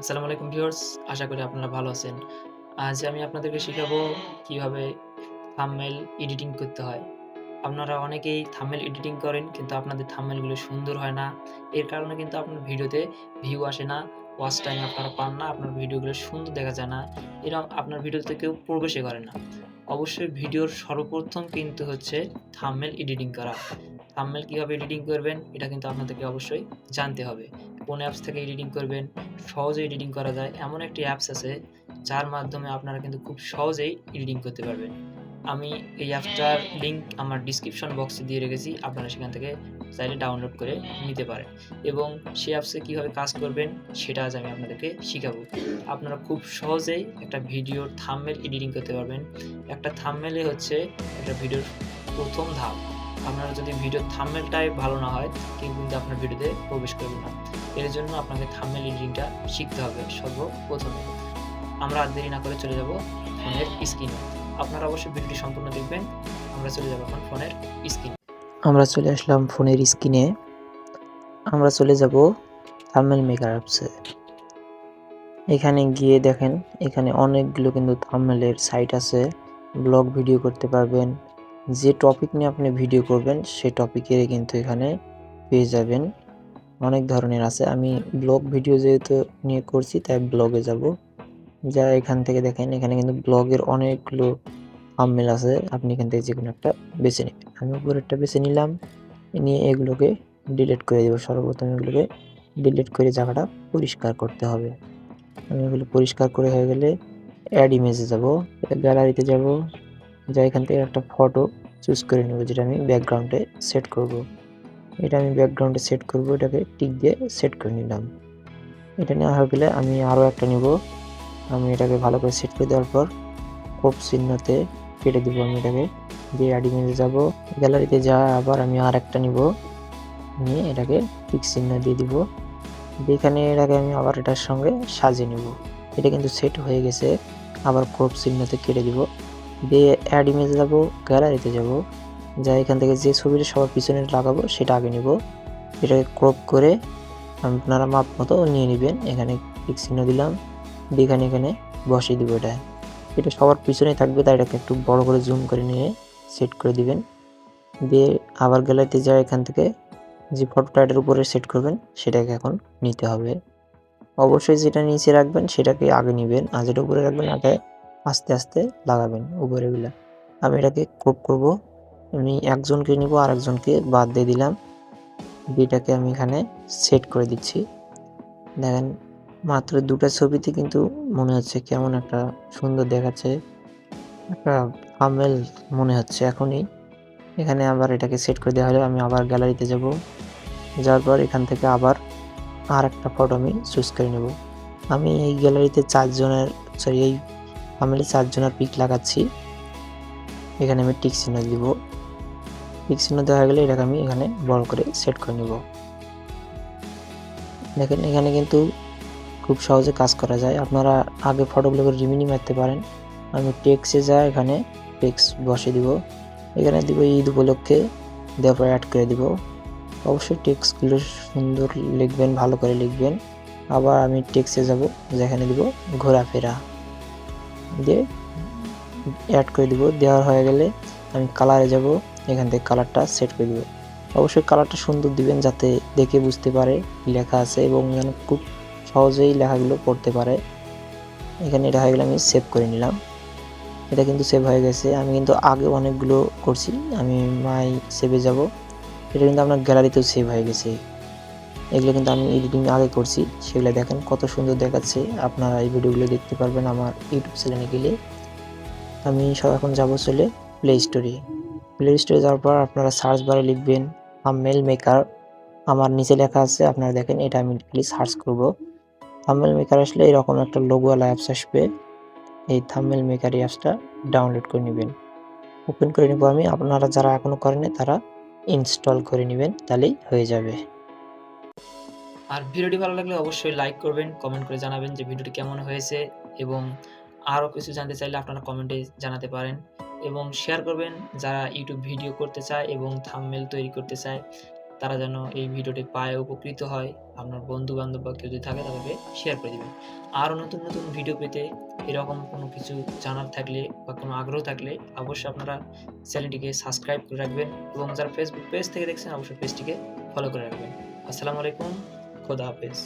আসসালামু আলাইকুম ভিউয়ার্স, আশা করি আপনারা ভালো আছেন। আজ আমি আপনাদেরকে শেখাবো কীভাবে থাম্বনেল এডিটিং করতে হয়। আপনারা অনেকেই থাম্বনেল এডিটিং করেন, কিন্তু আপনাদের থাম্বনেলগুলো সুন্দর হয় না। এর কারণে কিন্তু আপনার ভিডিওতে ভিউ আসে না ওয়াচ টাইম আপনারা পান না, আপনার ভিডিওগুলো সুন্দর দেখা যায় না। এরকম আপনার ভিডিওতে কেউ প্রবেশই করে না। অবশ্যই ভিডিওর সর্বপ্রথম কিন্তু হচ্ছে থাম্বনেল এডিটিং করা। থাম্বনেল কীভাবে এডিটিং করবেন, এটা কিন্তু আপনাদেরকে অবশ্যই জানতে হবে। কোন অ্যাপস থেকে এডিটিং করবেন সহজে এডিটিং করা যায়। এমন একটি অ্যাপস আছে, যার মাধ্যমে আপনারা কিন্তু খুব সহজেই এডিটিং করতে পারবেন। আমি এই অ্যাপসটার লিঙ্ক আমার ডিসক্রিপশন বক্সে দিয়ে রেখেছি, আপনারা সেখান থেকে চাইলে ডাউনলোড করে নিতে পারেন। এবং সেই অ্যাপসে কীভাবে কাজ করবেন, সেটা আজ আমি আপনাদেরকে শেখাবো। আপনারা খুব সহজেই একটা ভিডিওর থাম্বনেল এডিটিং করতে পারবেন। একটা থাম্বনেলে হচ্ছে একটা ভিডিওর প্রথম ধাপ। আপনারা যদি ভিডিওর থাম্বনেলটাই ভালো না হয় কেউ কিন্তু আপনার ভিডিওতে প্রবেশ করবে না। এর জন্য আপনাকে থাম্বনেল এডিটিংটা শিখতে হবে সর্বপ্রথমে। আমরা আর দেরি না করে চলে যাব ফোনের স্ক্রিনে আপনারা অবশ্যই ভিডিওটি সম্পূর্ণ দেখবেন। আমরা চলে যাব এখন ফোনের স্ক্রিনে আমরা চলে আসলাম ফোনের স্ক্রিনে আমরা চলে যাব থাম্বনেল মেকার অ্যাপসে এখানে গিয়ে দেখেন, এখানে অনেকগুলো কিন্তু থাম্বনেলের সাইট আছে। ব্লগ ভিডিও করতে পারবেন। যে টপিক নিয়ে আপনি ভিডিও করবেন, সেই টপিকের কিন্তু এখানে পেয়ে যাবেন। অনেক ধরনের আছে। আমি ব্লগ ভিডিও যেহেতু নিয়ে করছি, তাই ব্লগে যাব। যা এখান থেকে দেখেন, এখানে কিন্তু ব্লগের অনেকগুলো থাম্বনেল আছে। আপনি এখান থেকে যে কোনো একটা বেছে নেবেন আমি উপরেরটা বেছে নিলাম, নিয়ে এগুলোকে ডিলিট করে দেবো। সর্বপ্রথম এগুলোকে ডিলিট করে জায়গাটা পরিষ্কার করতে হবে। আমি এগুলো পরিষ্কার করে হয়ে গেলে অ্যাড ইমেজে যাব গ্যালারিতে যাব যা এখান থেকে একটা ফটো চুজ করে নেব, যেটা আমি ব্যাকগ্রাউন্ডে সেট করব। এটা আমি ব্যাকগ্রাউন্ডে সেট করব, এটাকে টিক দিয়ে সেট করে নিলাম। এটা নেওয়া হয়ে গেলে আমি আরও একটা নিব। আমি এটাকে ভালো করে সেট করে দেওয়ার পর কোপ চিহ্নতে কেটে দিব আমি এটাকে। দিয়ে অ্যাড ইমেজে যাব। গ্যালারিতে যা, আবার আমি আর একটা নিব। নিয়ে এটাকে টিক চিহ্ন দিয়ে দিব। এখানে এটাকে আমি আবার এটার সঙ্গে সাজিয়ে নিব। এটা কিন্তু সেট হয়ে গেছে। আবার ক্রপ চিহ্নতে কেটে দিব। দিয়ে অ্যাড ইমেজ যাব গ্যালারিতে যাব। যা এখান থেকে যে ছবিটা সবার পিছনে লাগাবো, সেটা আগে নিব। এটাকে ক্রপ করে আপনারা মাপ মতো নিয়ে নেবেন। এখানে টিক চিহ্ন দিলাম, দিয়ে এখানে এখানে বসিয়ে দিব এটা। এটা সবার পিছনে থাকবে, তাই এটাকে একটু বড় করে জুম করে নিয়ে সেট করে দিবেন। দিয়ে আবার গ্যালারিতে যা এখান থেকে যে ফটোটা এটার উপরে সেট করবেন, সেটাকে এখন নিতে হবে। অবশ্যই যেটা নিচে রাখবেন, সেটাকে আগে নেবেন, আর যেটা উপরে রাখবেন, আগে আস্তে আস্তে লাগাবেন উপরেগুলা আমি এটাকে ক্রপ করব। আমি একজনকে নিব আর একজনকে বাদ দিয়ে দিলাম। এটাকে আমি এখানে সেট করে দিচ্ছি। দেখেন, মাত্র দুটা ছবিতে কিন্তু মনে হচ্ছে কেমন একটা সুন্দর দেখাচ্ছে। একটা আমেল মনে হচ্ছে এখনই। এখানে আবার এটাকে সেট করে দেওয়া হলে। আমি আবার গ্যালারিতে যাব। যাওয়ার পর এখান থেকে আবার আর একটা ফটো আমি চুজ করে নেব। আমি এই গ্যালারিতে চারজনের সরি এই আমেলে চারজনের পিক লাগাচ্ছি। এখানে আমি টিক চিহ্ন দিব। টিক চিহ্ন দেওয়া হয়ে গেলে এটাকে আমি এখানে বড় করে সেট করে নেব। দেখেন, এখানে কিন্তু খুব সহজে কাজ করা যায়। আপনারা আগে ফটোগুলোকে রিমিনি মারতে পারেন। আমি টেক্সে যা এখানে টেক্স বসে দিব। এখানে দিব ঈদ উপলক্ষে, দেওয়ার পর অ্যাড করে দিব। অবশ্যই টেক্সগুলো সুন্দর লিখবেন, ভালো করে লিখবেন। আবার আমি টেক্সে যাব, যেখানে দিব ঘোরাফেরা। দিয়ে অ্যাড করে দিব। দেওয়ার হয়ে গেলে আমি কালারে যাব। এখান থেকে কালারটা সেট করে দিব। অবশ্যই কালারটা সুন্দর দিবেন যাতে দেখে বুঝতে পারে লেখা আছে এবং যেন খুব সহজেই লেখাগুলো পড়তে পারে। এখানে এটা হয়ে গেলে আমি সেভ করে নিলাম। এটা কিন্তু সেভ হয়ে গেছে। আমি কিন্তু আগে অনেকগুলো করছি। আমি মাই সেভে যাব। এটা কিন্তু আপনার গ্যালারিতেও সেভ হয়ে গেছে। এগুলো কিন্তু আমি এডিটিং আগে করছি, সেগুলো দেখেন কত সুন্দর দেখাচ্ছে। আপনারা এই ভিডিওগুলো দেখতে পারবেন আমার ইউটিউব চ্যানেলে গেলে। আমি সব এখন যাব চলে প্লে স্টোরে প্লে স্টোরে যাওয়ার পর আপনারা সার্চ বারে লিখবেন থাম্বনেল মেকার আমার নিচে লেখা আছে, আপনারা দেখেন এটা আমি প্লিজ সার্চ করব। থাম্বনেল মেকার আসলে এরকম একটা লোগোওয়ালা অ্যাপস আসবে। এই থাম্বনেল মেকার অ্যাপসটা ডাউনলোড করে নেবেন। ওপেন করে নেব আমি। আপনারা যারা এখনও করেনি তারা ইনস্টল করে নেবেন, তাহলেই হয়ে যাবে। আর ভিডিওটি ভালো লাগলে অবশ্যই লাইক করবেন কমেন্ট করে জানাবেন যে ভিডিওটি কেমন হয়েছে এবং আরও কিছু জানতে চাইলে আপনারা কমেন্টে জানাতে পারেন এবং শেয়ার করবেন যারা ইউটিউব ভিডিও করতে চায় এবং থামমেল তৈরি করতে চায়, তারা যেন এই ভিডিওটি পায়ে উপকৃত হয়। আপনার বন্ধু বান্ধব বা কেউ যদি থাকে, তাদেরকে শেয়ার করে দেবেন। আরও নতুন নতুন ভিডিও পেতে এরকম কোনো কিছু জানার থাকলে বা কোনো আগ্রহ থাকলে অবশ্যই আপনারা চ্যানেলটিকে সাবস্ক্রাইব করে রাখবেন এবং যারা ফেসবুক পেজ থেকে দেখছেন, অবশ্যই পেজটিকে ফলো করে রাখবেন। আসসালামু আলাইকুম। খোদা হাফেজ।